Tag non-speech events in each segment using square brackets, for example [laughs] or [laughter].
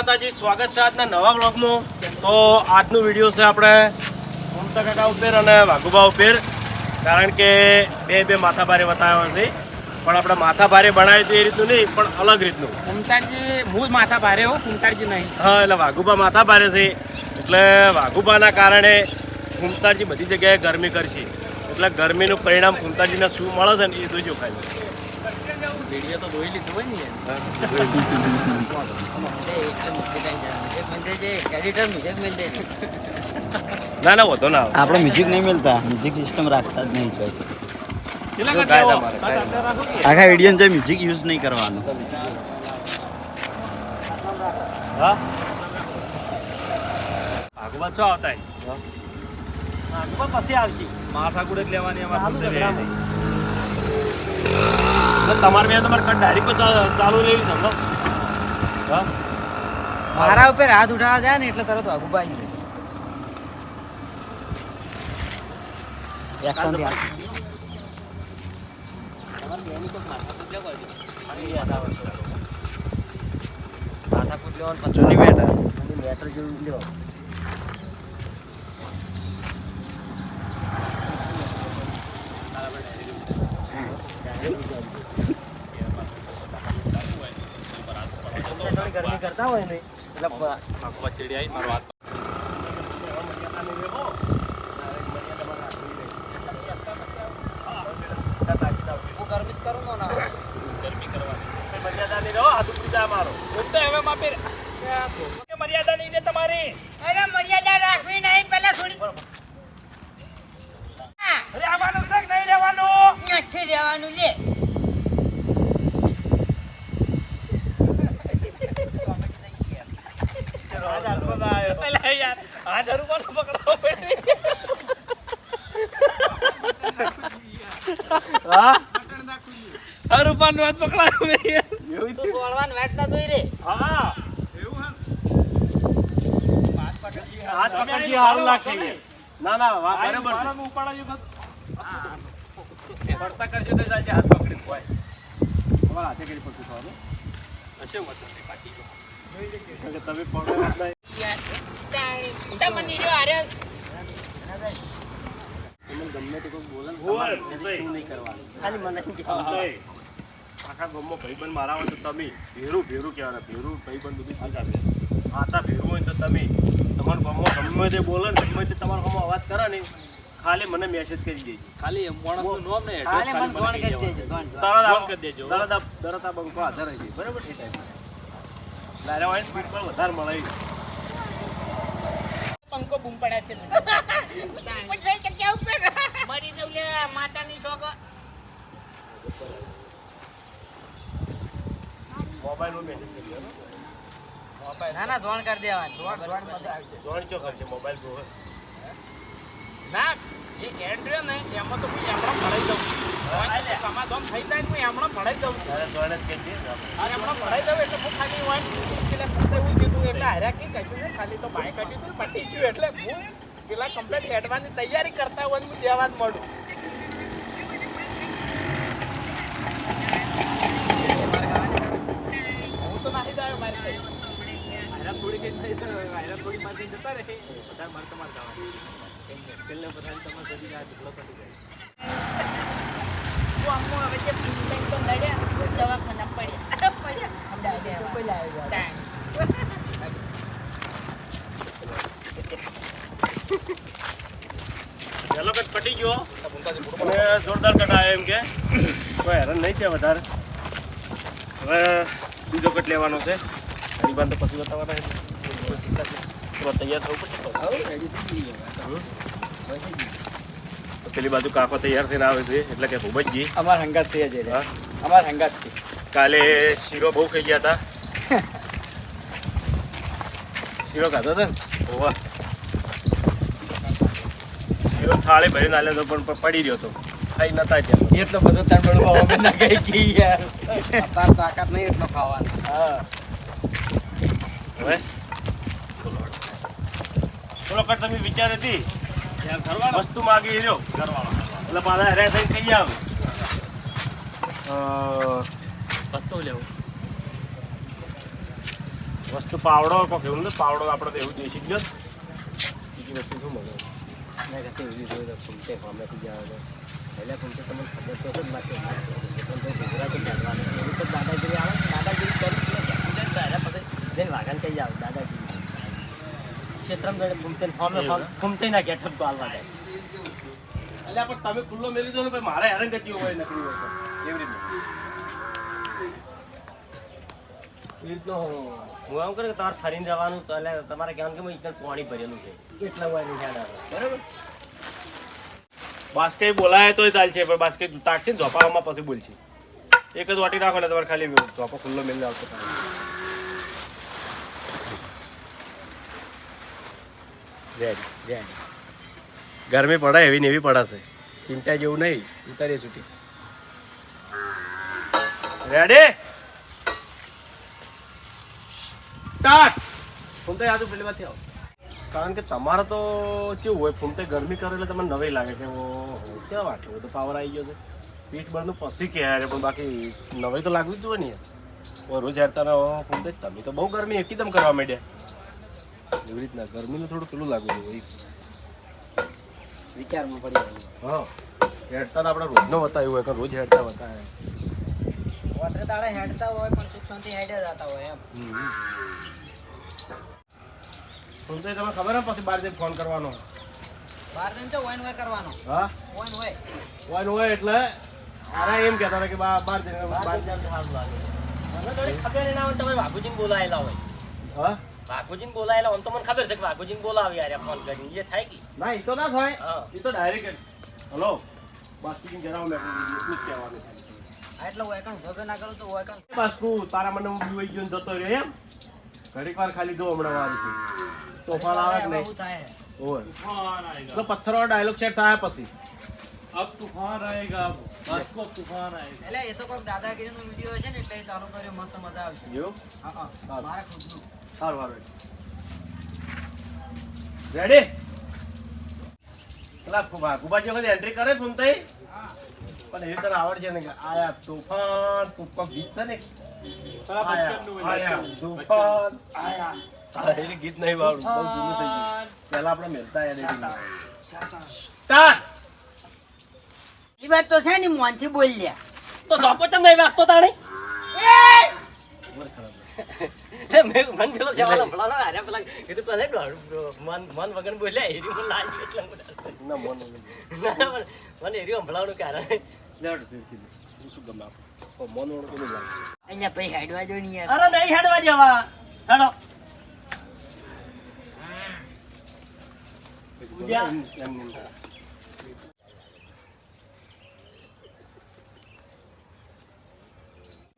માતાજી સ્વાગત છે આજના નવા બ્લોગમાં તો આજનું વીડિયો છે આપણે મમતા કાકા ઉપર અને વાઘુબા ઉપર કારણ કે બે બે માથા ભારે બતાવ્યા છે. પણ આપણે માથા ભારે બનાવ્યું હતું એ રીતનું નહીં પણ અલગ રીતનું. કુંતાળજી હું જ માથા ભારે હો કુંતાળજી નહીં. હા એટલે વાઘુબા માથા ભારે છે. એટલે વાઘુબાના કારણે ફૂમતાજી બધી જગ્યાએ ગરમી કરશે. એટલે ગરમીનું પરિણામ ફૂમતાજીને શું મળે છે ને એ જોઈજો ખાલી વીડિયો તો ધોઈ લીધું હોય ને ના ના વધો ના. આપણે મ્યુઝિક નહીં મળતા. મ્યુઝિક સિસ્ટમ રાખતા જ નહીં ગાય. આખા વીડિયો જે મ્યુઝિક યુઝ નહીં કરવાનું. હા? આગવા છો આવતા આગવા પછી આવશે. માથા જ લેવાની બરાબર. તો તમારે મેં તમારે કટ ડાયરેક્ટ ચાલુ લેવી સમજો હા? મારા ઉપર હાથ ઉઠાવા જાય ને એટલે તરત આગુ ભાઈ જાય. એક્શન લેવાનું જૂની બેટા જેવું ગરમી કરતા હોય ને. એટલે મારો હાથ મર્યાદા નહીં તમારી અરે મર્યાદા રાખવી નહીં પેલા થોડી અરે આવવાનું છે કે નહીં રહેવાનું નથી રહેવાનું લે પેલા યાર આ કોણ પકડાવો પડે હા? પકડાયો મેં તો રે. હા. હાથ પકડજી સારું લાગશે યાર. ના ના વા- બરાબર છે. પડતા કરજો તો સાચે હાથ પકડી હોય. તમારા હાથે કરી પડતું થવાનું મતલબ પાકી ગયો. કારણ કે તમે પકડો જ નહીં. કરવાનું. ખાલી મને તો તો ગમે તે બોલે ગમે તે મેસેજ કરી દેજો ખાલી માણસનું નામ ને રહી બરાબર એ ટાઈમે લારે વધારે મળે પંખો બૂમ પડ્યા છે. પણ થઈ જગ્યા ઉપર મરી જવું લે માતાની શોખ મોબાઈલમાં મેસેજ કરી ના ના જોણ કરી દેવાની. જોણ ચો કરશે મોબાઈલ ના એ એડ રહ્યો ને એમાં તો હું એમણે ભરાઈ દઉં સમાધાન થઈ જાય ને હું એમણે ભરાઈ દઉં તારે જોણ જ ને અને એમણે ભરાઈ દઉં એટલે હું ખાલી હોય એટલે એટલે હાર્યા કે કશું નહીં ખાલી તો બાઈક કાઢ્યું તું પટી ગયું એટલે હું પેલા કમ્પ્લેટ હેડવાની તૈયારી કરતા હોય હું દેવા જ મળું. હું તો નાહી જાય મારી કઈ હારા થોડી કઈ નહીં થાય હારા થોડી મારી જતા રહે બધા મારે તમારે જવાનું પેલા બધા તમારે જતી આ ઢગલો પડી જાય અમો હવે જે ફૂલ તો નડ્યા દવાખાના પડ્યા પડ્યા અમદાવાદ પહેલો કટ પટી ગયો અને જોરદાર કટ આવ્યો એમ કે. કોઈ હેરાન નહીં થયા વધારે. હવે બીજો કટ લેવાનો છે. બાદ તો પછી બતાવવાના છે. તૈયાર થવું પડશે પેલી બાજુ કાકો તૈયાર થઈને આવે છે એટલે કે ભૂપતજી અમાર હંગાત થઈ છે. હા. અમાર હંગાત કાલે શીરો બહુ ખાઈ ગયા હતા. [laughs] શીરો ખાધો હતો ને? ઓવા શીરો થાળી ભરીને આલ્યો તો પણ પડી રહ્યો હતો ખાઈ નતા ત્યાં. એટલો બધો તાર બળવા અમે ના કઈ કી યાર. તાર તાકાત નહીં એટલો ખાવાનો. હા. હવે? થોડો કટ તમે વિચાર હતી? વસ્તુ માગી રહ્યો. ઘરવાળો. એટલે પાછા રે થઈ કઈ આવે વસ્તુ લેવું. વસ્તુ પાવડો કોક એવું ને પાવડો આપણે તો એવું દેશી જ બીજી વસ્તુ શું મળે? મેં કહેતી એવી જોઈ તો ફૂમતે ફોમેથી જાવ તો. એટલે ફૂમતે તમને ખબર તો છે જ બાકી. ના છે. પણ તો ગુજરાતી કહેવાનું એવી તો દાદાગીરી આવે દાદાગીરી કરી એટલે પછી જઈને કહી જાવ દાદાગીરી. ક્ષેત્રમાં ના? હાલવા જાય. એટલે પણ તમે ખુલ્લો મેલી દો ને ભાઈ મારે હેરાન કરતી હોય નકરી હોય. એવી રીતના હું આમ કરું કે તમારે ફરીને જવાનું તો એટલે તમારે કહેવાનું કે એકદમ પાણી ભરેલું છે. એટલા આવે બરાબર? બાસ્કે બોલાય તોય ચાલશે પણ બાસ્કે તાકશે ને ધોપાવામાં પછી બોલશે. એક જ વાટી નાખો ને તમારે ખાલી ઝોપો ખુલ્લો મેલી આવતો ગરમી પડે એવી ને એવી પડાશે. ચિંતા જેવું નહીં ઉતારીએ છૂટી. રેડી સ્ટાર્ટ ફૂમતે યાદ પેલી માંથી આવો. કારણ કે તમારે તો કેવું હોય ફૂમતે ગરમી કરે એટલે તમને નવાઈ લાગે કે કેવા આટલો બધો પાવર આવી ગયો છે. પીઠ બળનું પછી કે યાર પણ બાકી નવાઈ તો લાગવી જ જોઈએ ને રોજ હેરતા ફૂમતે તમે તો બહુ ગરમી એકદમ કરવા માંડ્યા. એવી રીતના ગરમીનું થોડું પેલું લાગવું જોઈએ વિચારમાં પડી હા. હેડતા આપણે રોજનો બતાવ્યું હોય કે રોજ હેડતા બતાવે. વાતરે તારે હેડતા હોય પણ સુખ શાંતિ હેડે જતા હોય એમ. ફૂમતે તમને ખબર હે પછી બાર જઈને ફોન કરવાનો. બાર જઈને તો વન હોય કરવાનો. હા? વન હોય. હોય હોય એટલે અરે એમ કહેતા હતા કે બા બાર જઈને બાર જઈને સારું લાગે. મને થોડી ખબર ના હોય તમે બાપુજીને બોલાયેલા હોય. હા? વાઘુજીને બોલાયેલા હોય તો મને ખબર છે કે વાઘુજીને બોલાવે યાર ફોન કરીને. એ થાય કે? ના એ તો ના થાય. હા. એ તો ડાયરેક્ટ હલો? બાસ્કુ જણાવો મેં શું કહેવાનું છે. એટલે હોય કણ વગર ના કરું તો હોય કણ બાસ્કુ તારા મને બીવાઈ ગયો જતો રહ્યો એમ? ઘડીક વાર ખાલી જો હમણાં વાર છે. તોફાન આવે કે નહીં ઓય. તો પથ્થરો ડાયલોગ સેટ થાય પછી. અબ તૂફાન આયેગા. બસ કો તૂફાન આયેગા. એટલે એ તો કોક દાદાગીરીનો વિડિયો છે ને એટલે ચાલુ કર્યો મસ્ત મજા આવશે. જો હા હા. મારા ખુદનું. સારું સારું. રેડી પેલા કુબા કુબા જે વખતે એન્ટ્રી કરે ફોન તઈ પણ એ તને આવડશે ને આયા તોફાન કોક ગીત છે ને. પેલા તોફાન આયા. હા, એ ગીત નહીં વાળું બહુ જૂનું થઈ ગયું. પહેલા આપણે મેલતા યાદ સ્ટાર્ટ એ વાત તો છે ને મોનથી બોલ્યા તો ધોકો ચમ નહીં વાગતો તાણે? એ! મેં મન પેલો સવાલ સંભળાનો હારે પેલા કીધું પેલા મન મન વગર બોલ્યા એરી મને લાગ્યું એટલે ના મોન ના, ના, મને- મને એરી સંભળાવવાનું કારણ લેવડ શું ગમે આપણે મોન વળો અહીંયા પછી હેડવા જો અરે નહીં હેડવા જવા હેડો એમ એમ એમ.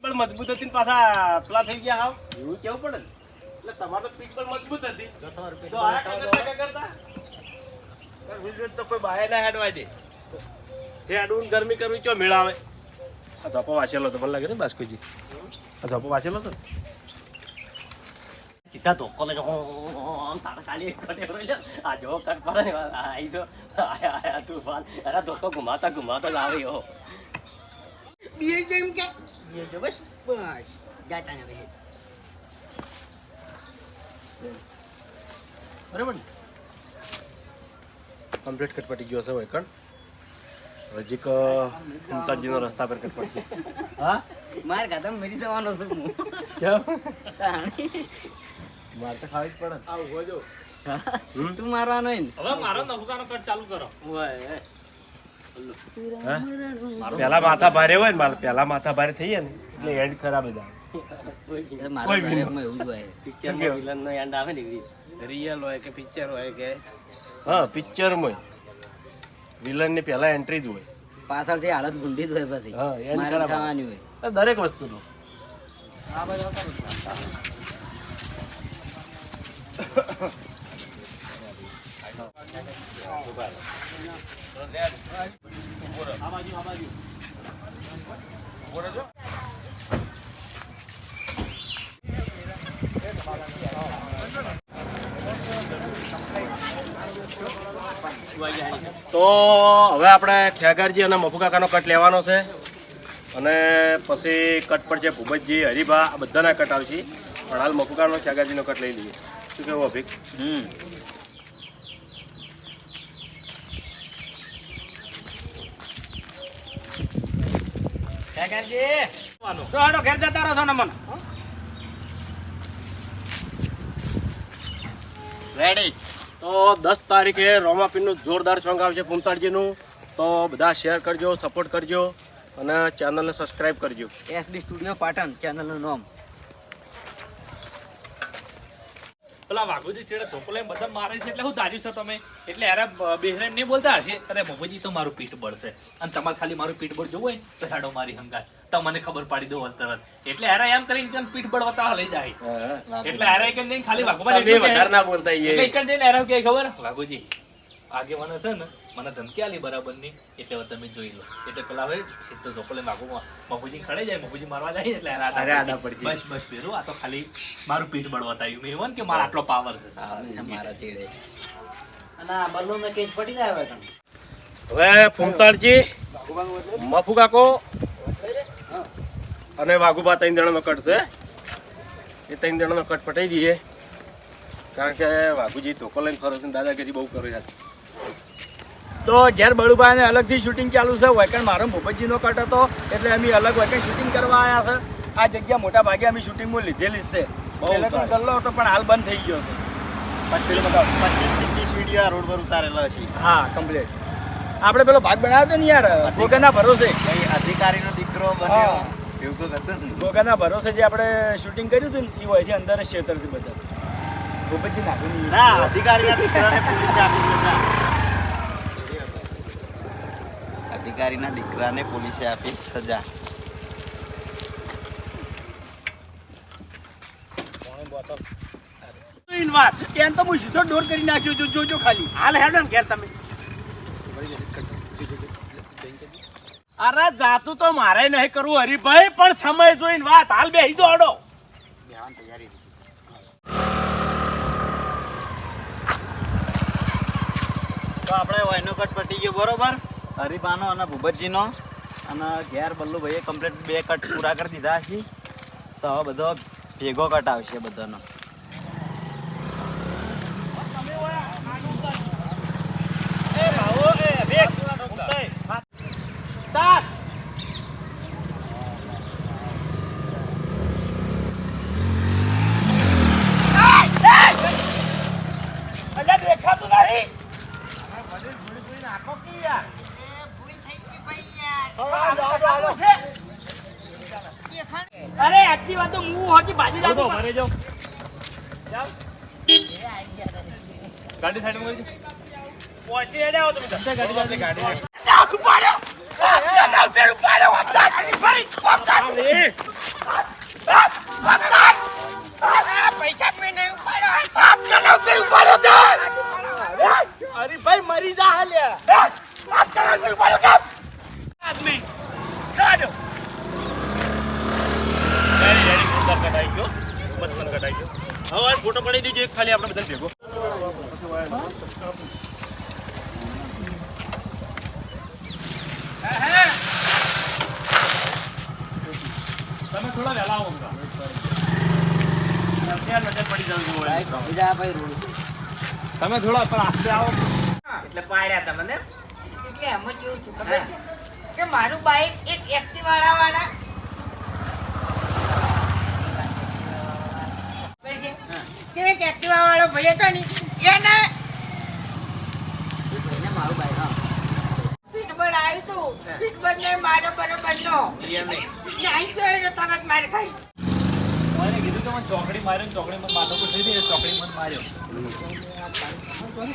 પણ મજબૂત હતી ને પાછા પેલા થઈ ગયા હાવ. એવું કેવું પડે ને? એટલે તમારે તો પીઠ પણ મજબૂત હતી. તો આ કરતા કરતા? ગુજરાત તો કોઈ બાય ના હેડવાય દે. હેડવું ગરમી કરવી ચો મેળાવે. આ ધોપો વાંચેલો તો મને લાગે ને બાસ્કુજી. આ ધોપો વાંચેલો તો સીધા ધોકો લઈને આમ તારા ખાલી એક કટે આ જો કટ પડે ને આઈ જો. આયા આયા તુફાન. અરે ધોકો ઘુમાતા ઘુમાતા આવે હો બીએ જેમ કે? બીએ જો બસ. બસ. જાતા ને બેહે. બરાબર ને? કમ્પ્લીટ કટપટી ગયો છે વૈકણ હજીક મુમતાજીનો રસ્તા પર કટપટી. હા? માર ખાતા મરી જવાનો છું હું. માર તો ખાવી જ પડે. આવ હોજો તું મારવાનો હવે મારો નફકાનો કટ ચાલુ કરો. ઓય પેલા માથા ભારે હોય ને મારે પેલા માથા ભારે થઈ જાય ને એટલે એન્ડ ખરાબ જ આવે. કોઈ બી દરેકમાં એવું જ હોય. પિક્ચરમાં વિલન નો એન્ડ આવે ને રિયલ હોય કે પિક્ચર હોય કે? હા પિક્ચરમાં વિલનની પેલા એન્ટ્રી જ હોય. પાછળથી હાલત ગુંડી જ હોય પછી. હા, એન્ડ ખરાબ. ખાવાની હોય. દરેક વસ્તુનો. તો હવે આપણે ખ્યાગરજી અને મફુકાકાનો કટ લેવાનો છે. અને પછી કટ પર છે ભૂપતજી હરિભા આ બધાના કટ આવશે. પણ હાલ મફુકાનો શાગાજીનો કટ લઈ લઈએ. શું કેવું અભિક? હમ. ઘેર જતા રહો છો ને મને રેડી તો દસ તારીખે રોમાપીનનું જોરદાર સોંગ આવશે પુમતાળજીનું તો બધા શેર કરજો સપોર્ટ કરજો. અને ચેનલને સબસ્ક્રાઇબ કરજો. એસબી સ્ટુડિયો પાટણ ચેનલનું નામ. પેલા વાઘુજી છેડે ધોકો લઈને બધા મારે છે એટલે હું દાજ્યું છો તમે. એટલે અરે બેહરેન નહીં બોલતા હશે? અરે મમ્મીજી તો મારું પીઠ બળશે. અને તમારે ખાલી મારું પીઠ બળ જોવું હોય તો સાડો મારી હંગાત. તમને ખબર પાડી દો તરત. એટલે અરે એમ કરીને પીઠ બળ વતા લઈ જાય. એટલે અરે એક જઈને ખાલી વાઘુબા વધારે ના બોલતા એટલે એક જઈને અરે કે ખબર? વાઘુજી આગેવાન હશે ને મને ધમકી આલી બરાબરની. એટલે હવે તમે જોઈ લો. એટલે પેલા હવે સીધો ધોકો લઈને વાઘુ મફુજી ખડે જાય મફુજી મારવા જાય એટલે અરે આડા પડી બસ બસ પેલું. આ તો ખાલી મારું પીઠ બળ વતાવ્યું મેં એવું ને કે મારો આટલો પાવર છે. મારા ચેડે અને આ બલ્લો કેસ પડી જાય હવે હવે ફૂમતાળજી મફુ કાકો અને વાઘુબા ત્રણ જણાનો કટ છે. એ ત્રણ જણાનો કટ પટાઈ દઈએ. કારણ કે વાઘુજી ધોકો લઈને ફરો છે ને દાદાગીરી બહુ કરે છે. તો ઘેર બળુભાઈને અલગથી શૂટિંગ ચાલુ છે. વૈકણ મારો ભૂપતજીનો કટ હતો. એટલે અમે અલગ વૈકણ શૂટિંગ કરવા આવ્યા છે. આ જગ્યા મોટા ભાગે અમે શૂટિંગમાં લીધેલી છે. ગલ્લો હતો પણ હાલ બંધ થઈ ગયો છે. પચીસ ત્રીસ વીડિયો રોડ પર ઉતારેલો છે. હા કમ્પ્લીટ આપણે પેલો ભાગ બનાવ્યો હતો ને યાર? ગોગાના ભરોસે. અધિકારીનો દીકરો બન્યો. એવું હતું ગોગાના ભરોસે જે આપણે શૂટિંગ કર્યું હતું ને એ હોય છે અંદર જ છેતરથી બધા. ભૂપતજી નાખી ના. અધિકારીના દીકરાને પોલીસે આપી સજા અધિકારીના દીકરાને પોલીસે આપી સજા. વાત એમ તો હું સીધો ડોર કરી નાખ્યો છું. જોજો ખાલી. હાલ હેડો ને ઘેર તમે. અરે જાતું તો મારે નહીં કરવું હરીભાઈ પણ સમય જોઈને વાત. હાલ બેસી દો તૈયારી તો આપણે વાયનો કટ પટી ગયો બરોબર? હરીફાનો અને ભૂપતજીનો અને ઘેર બલ્લુભાઈએ કમ્પ્લીટ બે કટ પૂરા કરી દીધા છે. તો હવે બધો ભેગો કટ આવશે બધાનો. અરે એક્ટિવા તો હું હોતી ભાજી જાતો મારે જાવ ગાડી સાઈડમાં પહોંચી હેડે આવો તમે દો ગાડી ગાડી નાખ પાડ્યો નાખ પેલું પાડ્યો અમદાવાદ ભાઈ અમદાવાદ પૈસા મેં ઉપાડ્યો પાડ્યો અરે ભાઈ મરી જા હાલ્યા કેમ આદમી કાઢો રેડી રેડી જોરદાર કટાઈ ગયો બચપન કટાઈ ગયો હવે ફોટો પડી દીજો એક ખાલી આપણે બધા ભેગો. તમે થોડા વહેલા આવો તમે થોડા પણ આસ્તે આવો. એટલે એમાં કેવું છું. ખબર કે મારું બાઈક એક એક્ટિવા વાળા ખબર છે? કે એક એક્ટિવા વાળો ભાઈ હતો ને એને પીઠબળ આવ્યું તું. પીઠબળ ને મારો બરોબર નો નાઈ ગયો એટલે તરત મારે ખાઈ. મને કીધું કે મને ચોકડી માર્યો ને ચોકડી મને માથો થઈ ગઈ ચોકડી મને માર્યો.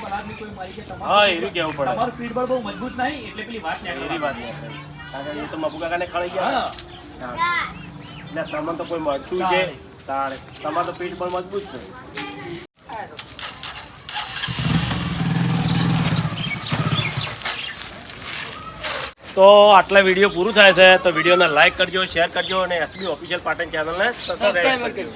મારી હા કેવું પડે. તમારું બહુ મજબૂત નહીં એટલે પેલી વાત નહીં વાત કારણ કે એ તો મફુ કાકાને ખળી ગયા. હા. એટલે તમને તો કોઈ મળતું છે. તારે તમારે તો પીઠ પણ મજબૂત છે. તો આટલા વીડિયો પૂરું થાય છે તો વિડીયોને લાઈક કરજો શેર કરજો અને એસબી ઓફિશિયલ પાટણ ચેનલને સબસ્ક્રાઈબ કરજો.